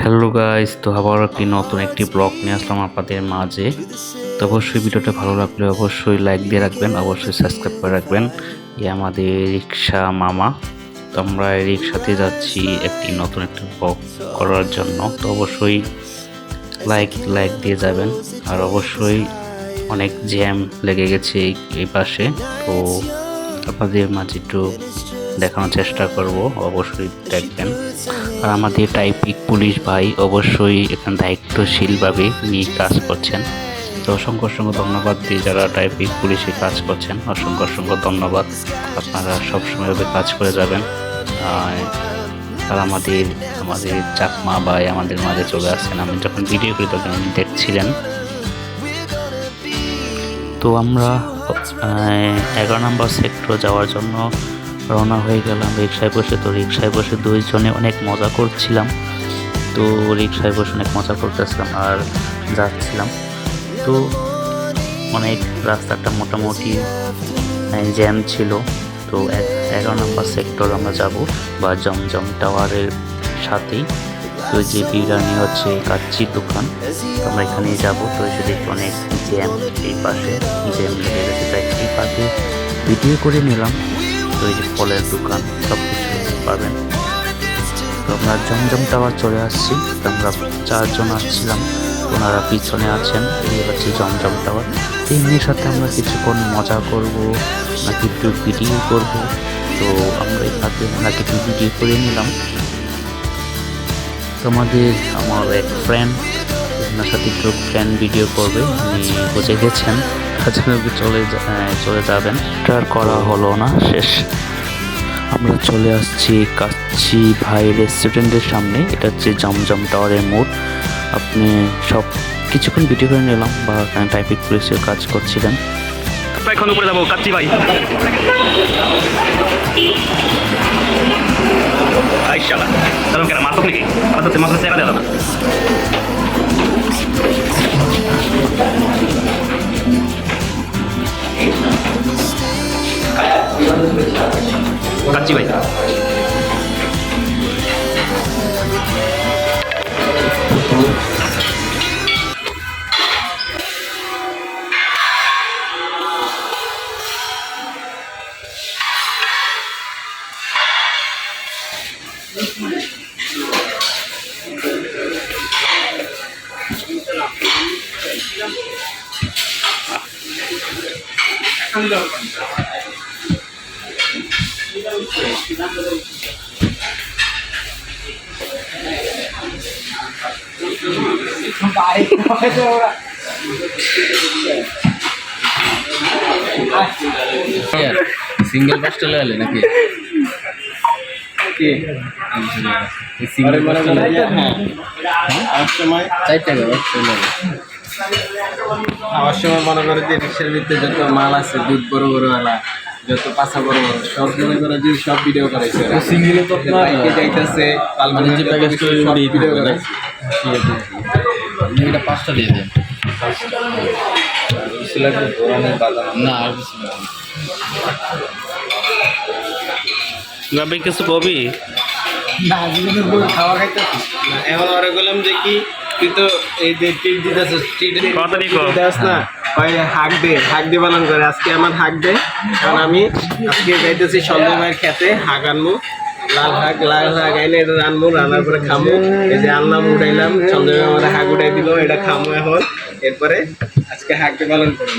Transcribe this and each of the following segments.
Hello guys তো আবার একটি নতুন একটি ব্লগ নিয়ে আসলাম আপনাদের মাঝে। তো অবশ্যই ভিডিওটা ভালো লাগলে অবশ্যই লাইক দিয়ে রাখবেন, অবশ্যই সাবস্ক্রাইব করে রাখবেন। এই আমাদের রিক্সা মামা। তো আমরা রিক্সাতে যাচ্ছি একটি নতুন একটি ব্লগ করার জন্য। তো অবশ্যই লাইক লাইক দিয়ে যাবেন। আর অবশ্যই অনেক জ্যাম লেগে গেছে এই পাশে। তো আপনাদের মাঝে একটু দেখানোর চেষ্টা করব, অবশ্যই দেখবেন। আর আমাদের টাইপিক পুলিশ ভাই অবশ্যই এখানে দায়িত্বশীলভাবে নিয়ে কাজ করছেন। তো অসংখ্য অসংখ্য ধন্যবাদ দিয়ে যারা টাইপিক পুলিশে কাজ করছেন, অসংখ্য অসংখ্য ধন্যবাদ। আপনারা সবসময় এভাবে কাজ করে যাবেন। আর আমাদের আমাদের চাকমা ভাই আমাদের মাঝে চলে আসছেন। আমি যখন ভিডিও করি তখন দেখছিলেন। তো আমরা এগারো নম্বর সেক্টর যাওয়ার জন্য রওনা হয়ে গেলাম। রিক্সায় বসে তো রিক্সায় বসে দুইজনে অনেক মজা করছিলাম। তো রিক্সায় বসে অনেক মজা করতেছিলাম আর যাচ্ছিলাম। তো অনেক রাস্তাটা মোটামুটি জ্যাম ছিল। তো এগারো নম্বর সেক্টর আমরা যাব বা জমজম টাওয়ারের সাথেই। তো যে বিরিয়ানি হচ্ছে কাচ্চি দোকান আমরা এখানেই যাব। তো এসে দেখি অনেক জ্যাম এই পাশে জ্যাম লেগে গেছে। তাই এই পাশে ভিডিও করে নিলাম। তো এই যে ফলের দোকান সব কিছু পাবেন। তো আমরা জমজম টাওয়ার চলে আসছি। তো আমরা চারজন আসছিলাম, ওনারা পিছনে আছেন। এই হচ্ছে জমজম টাওয়ার। এমনির সাথে আমরা কিছুক্ষণ মজা করব, নাকি একটু ভিডিও করব। তো আমরা এই সাথে ওনাকে একটু ভিডিও করে নিলাম। তোমাদের আমার এক ফ্রেন্ড ওনার সাথে একটু ফ্রেন্ড ভিডিও করবে উনি বুঝে গেছেন। কাছাকাছি চলে যা- চলে যাবেন। এটা আর করা হলো না শেষ। আমরা চলে আসছি কাচ্চি ভাই রেস্টুরেন্টের সামনে। এটা হচ্ছে জমজম টাওয়ারের মোড়। আপনি সব কিছুক্ষণ ভিডিও করে নিলাম বা টাইপিক পুলিশের কাজ করছিলেন। এখন উপরে যাব কাচ্চি ভাই। আইশালা তাহলে কেন মাথক নাকি? また手間させやがれだなガチがいたうん。সিঙ্গেল পাঁচটা লাগালে নাকি? সিঙ্গেল পাঁচটা আমার সময় চার টাকা পাঁচটা লাগে আমার সময় মনে করে যে রিক্সার ভিতরে যত মাল আছে দুধ বড় বড় আলা যত পাশা বড় বড় সব মনে করে যে সব ভিডিও করাইছে সিঙ্গেলে তো বাইকে যাইতেছে মানে যে প্যাকেজ সব ভিডিও করাইছে এটা পাঁচটা দিয়ে দেন। না আর কিছু না। কিছু কবি? খাওয়া খাইতে এখন ওরা বললাম যে কি তুই তো এই যে টিপ দিতেছ কর। দিতেছ না ওই হাক দে হাক পালন করে আজকে আমার হাক দে। কারণ আমি আজকে যাইতেছি সন্ধ্যা মায়ের খেতে হাক আনব লাল হাক লাল হাক আইনে এটা রানবো রান্নার পরে খামো। এই যে আনলাম উঠাইলাম সন্ধ্যা মায়ের আমার হাক উঠাই দিল এটা খামো এখন। এরপরে আজকে হাক দিয়ে পালন করব।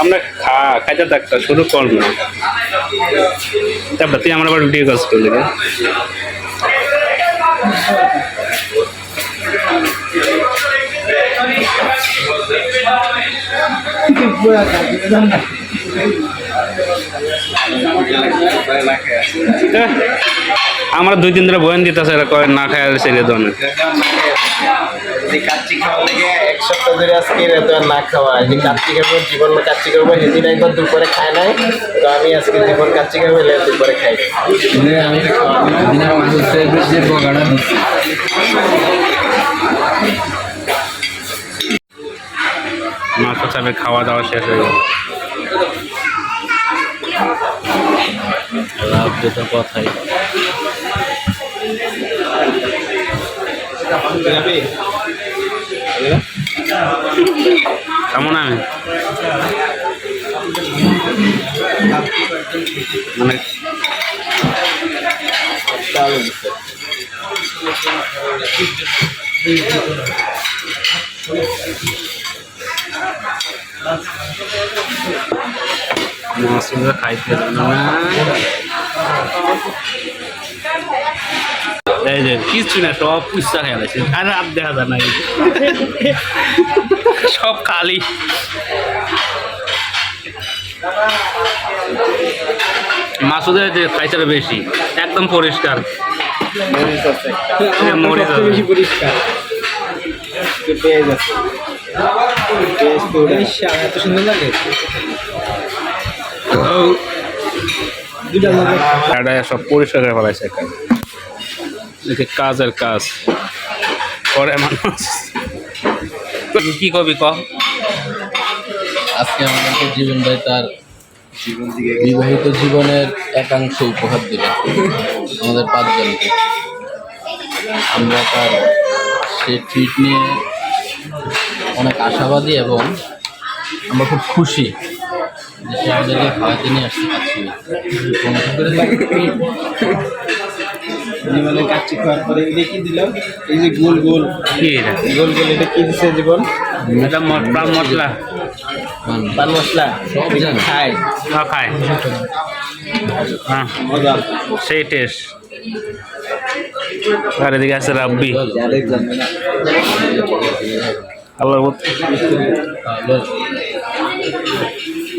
আমরা খা খাইতে শুরু করব না। তারপর তুই আমার আবার ভিডিও কাজ করলি না আমরা দুই দিন ধরে বয়ান দিতেছে এরা কয় না খায় দনে যে কাচ্চি লেগে এক সপ্তাহ ধরে আজকে এত না খাওয়া। যে কাচ্চি খাব জীবন কাচ্চি করব সেদিন একবার দুপুরে খায় নাই তো আমি আজকে জীবন কাচ্চি খাব এলে দুপুরে খাই আমি যে মাছ খাওয়া দাওয়া শেষ হয়ে গেল। লাভ যেটা কথাই কেমন আমি? মানে মাছগুলো খাইতে এই যে কিছু না সব পুষা খেয়ে গেছে আর রাত দেখা যায় না সব খালি মাসুদের যে খাইচারে বেশি একদম পরিষ্কার মরিচ আছে। হ্যাঁ, মরিচ আছে। বেশি পরিষ্কার। পেঁয়াজ আছে। পেঁয়াজ এত সুন্দর লাগে সব পরিষ্কার করে ফেলাইছে এখানে। কাজের কাজ। করে মানুষ। কি কবি ক আজকে আমাদেরকে জীবন ভাই তার বিবাহিত জীবনের একাংশ উপহার দিলেন আমাদের পাঁচজনকে। আমরা তার সে ট্রিট নিয়ে অনেক আশাবাদী এবং আমরা খুব খুশি। আমাদেরকে খাওয়াতে নিয়ে আসতে পারছি জীবনে কাচ্চি খাওয়ার পরে এটা কি দিলাম এই যে গোল গোল। কি এটা? গোল গোল এটা কি দিছে জীবন? এটা মশলা। মানে পান মশলা। সব জানি। খাই না খায়। হ্যাঁ। মজা। সেই টেস্ট আর এদিকে আছে রাব্বি। আল্লাহ